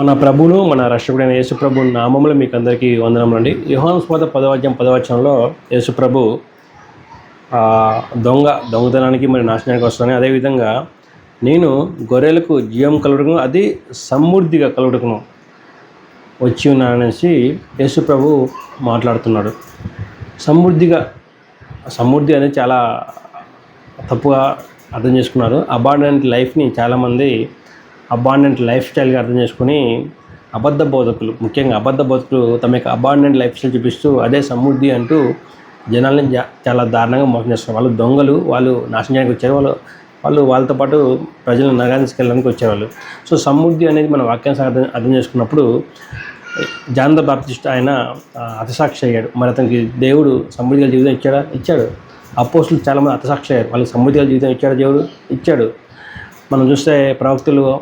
మన ప్రభువును మన రక్షకుడైన యేసుప్రభు నామములు మీకు అందరికీ వందనములండి. యోహాను స్వాత పదవాద్యం పదవచనంలో యేసుప్రభు దొంగ దొంగతనానికి మరి నాశనానికి వస్తాను అదేవిధంగా నేను గొర్రెలకు జీవం కలుగుడుకును అది సమృద్ధిగా కలుగుడుకును వచ్చి ఉన్నాననేసి యేసుప్రభు మాట్లాడుతున్నాడు. సమృద్ధిగా సమృద్ధి అనేది చాలా తప్పుగా అర్థం చేసుకున్నారు. అబాండెంట్ లైఫ్ని చాలామంది అబాండెంట్ లైఫ్ స్టైల్గా అర్థం చేసుకుని అబద్ధ బోధకులు ముఖ్యంగా అబద్ధ బోధకులు తమ యొక్క అబాండెంట్ లైఫ్ స్టైల్ చూపిస్తూ అదే సమృద్ధి అంటూ జనాలను చాలా దారుణంగా మోసం చేస్తారు వాళ్ళు దొంగలు వాళ్ళు నాశనం చేయడానికి వచ్చారు వాళ్ళు వాళ్ళు వాళ్ళతో పాటు ప్రజలను నగరానికి వెళ్ళడానికి వచ్చేవాళ్ళు. సో సమృద్ధి అనేది మన వాక్యాన్ని అర్థం అర్థం చేసుకున్నప్పుడు జాన్ బాప్తిస్ట్ ఆయన అతసాక్షి అయ్యాడు. మరి అతనికి దేవుడు సమృద్ధిగా జీవితం ఇచ్చాడా? ఇచ్చాడు. అపోస్తులు చాలామంది అతసాక్షి అయ్యారు. వాళ్ళకి సమృద్ధిగా జీవితం ఇచ్చాడు దేవుడు? ఇచ్చాడు. మనం చూస్తే ప్రవక్తలు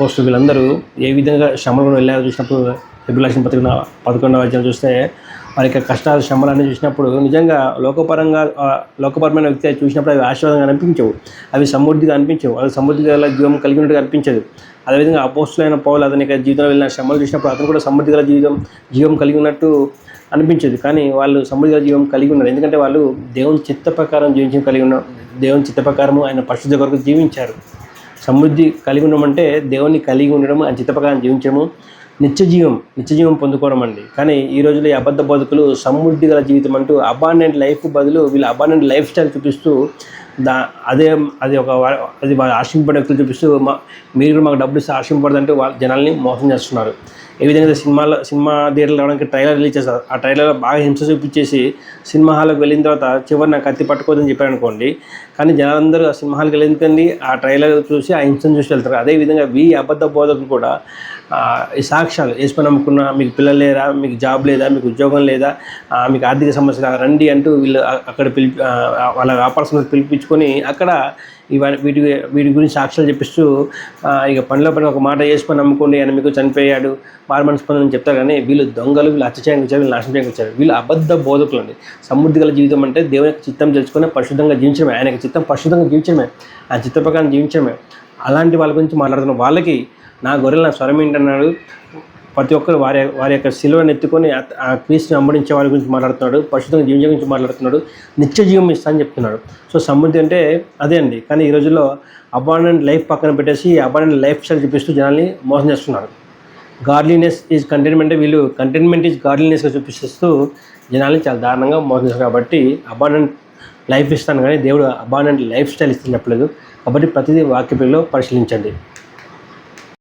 పోస్ట్ వీళ్ళందరూ ఏ విధంగా శ్రమలు కూడా వెళ్ళారో చూసినప్పుడు రెగ్యులేషన్ పత్రిక పదకొండవ అధ్యాయం చూస్తే వారి యొక్క కష్టాలు శ్రమలు చూసినప్పుడు నిజంగా లోకపరంగా లోకపరమైన వ్యక్తి చూసినప్పుడు అవి ఆశీర్వాదంగా అనిపించవు. అవి సమృద్ధిగా అనిపించవు. అవి సమృద్ధిగా గల జీవం కలిగి ఉన్నట్టుగా అనిపించదు. అదేవిధంగా అపోస్తులైన పౌలు అతని యొక్క జీవితంలో వెళ్ళిన శ్రమలు చూసినప్పుడు అతను కూడా సమృద్ధిగల జీవితం జీవం కలిగి ఉన్నట్టు అనిపించదు. కానీ వాళ్ళు సమృద్ధిగా జీవం కలిగి ఉన్నారు. ఎందుకంటే వాళ్ళు దేవుని చిత్త ప్రకారం జీవించడం కలిగి ఉన్న దేవుని చిత్త ప్రకారము ఆయన పరిశుద్ధ కొరకు జీవించారు. సమృద్ధి కలిగి ఉండమంటే దేవుని కలిగి ఉండడం ఆయన చిత్త ప్రకారం జీవించడము నిత్యజీవం నిత్యజీవం పొందుకోవడం అండి. కానీ ఈ రోజుల్లో ఈ అబద్ధ బతుకులు సమృద్ధి గల జీవితం అంటూ అబాండెంట్ లైఫ్ బదులు వీళ్ళు అబాండెంట్ లైఫ్ స్టైల్ చూపిస్తూ దా అదే అది ఒక అది ఆశింపడే వ్యక్తులు చూపిస్తూ మా మీరు కూడా మాకు డబ్బులు ఇస్తే ఆశింపడదంటే వాళ్ళ జనాల్ని మోసం చేస్తున్నారు. ఏ విధంగా సినిమాలో సినిమా థియేటర్లు రావడానికి ట్రైలర్ రిలీజ్ చేస్తారు ఆ ట్రైలర్ బాగా హింస చూపించేసి సినిమా హాల్కి వెళ్ళిన తర్వాత చివరి నాకు కత్తి పట్టుకోదని చెప్పారు అనుకోండి కానీ జనాలందరూ ఆ సినిమా హాల్కి వెళ్ళిందుకండి ఆ ట్రైలర్ చూసి ఆ హింసను చూసి వెళ్తారు. అదేవిధంగా వీ అబద్ధ బోధకులు కూడా ఈ సాక్ష్యాలు వేసుకొని నమ్ముకున్న మీకు పిల్లలు లేరా మీకు జాబ్ లేదా మీకు ఉద్యోగం లేదా మీకు ఆర్థిక సమస్య రండి అంటూ వీళ్ళు అక్కడ పిలిపి వాళ్ళ వ్యాపార సంస్థ చేయించుకొని అక్కడ ఇవన్నీ వీటి వీటి గురించి సాక్ష్యాలు చెప్పిస్తూ ఇక పనిలో పని ఒక మాట చేసుకొని నమ్ముకోండి ఆయన మీకు చనిపోయాడు. వారు మనస్పందని చెప్తారు కానీ వీళ్ళు దొంగలు వీళ్ళు హత్య చేయడానికి వచ్చారు వీళ్ళు నాశనం చేయడానికి వచ్చారు. వీళ్ళు అబద్ధ బోధకులు అండి. సమృద్ధి గల జీవితం అంటే దేవుని యొక్క చిత్తం తెలుసుకొని పరిశుద్ధంగా జీవించడమే ఆయన చిత్తం పరిశుద్ధంగా జీవించడమే ఆయన చిత్త ప్రకారం జీవించడమే. అలాంటి వాళ్ళ గురించి మాట్లాడుతున్న వాళ్ళకి నా గొర్రెలు నా స్వరం ఏంటన్నాడు? ప్రతి ఒక్కరు వారి వారి యొక్క శిలువను ఎత్తుకొని ఆ- క్రీస్తుని అంబడించే వారి గురించి మాట్లాడుతున్నాడు పరిశుద్ధంగా జీవించే గురించి మాట్లాడుతున్నాడు నిత్య జీవం ఇస్తానని చెప్తున్నాడు. సో సమృద్ధి అంటే అదే అండి. కానీ ఈ రోజుల్లో అబాండెంట్ లైఫ్ పక్కన పెట్టేసి అబాండెంట్ లైఫ్ స్టైల్ చూపిస్తూ జనాల్ని మోసం చేస్తున్నారు. గార్లీనెస్ ఈజ్ కంటైన్మెంట్ వీళ్ళు కంటైన్మెంట్ ఈజ్ గార్లీనెస్గా చూపిస్తూ జనాల్ని చాలా దారుణంగా మోసం చేస్తారు కాబట్టి అబాండెంట్ లైఫ్ ఇస్తాను కానీ దేవుడు అబాండెంట్ లైఫ్ స్టైల్ ఇస్తాను చెప్పలేదు కాబట్టి ప్రతిదీ వాక్యలో పరిశీలించండి.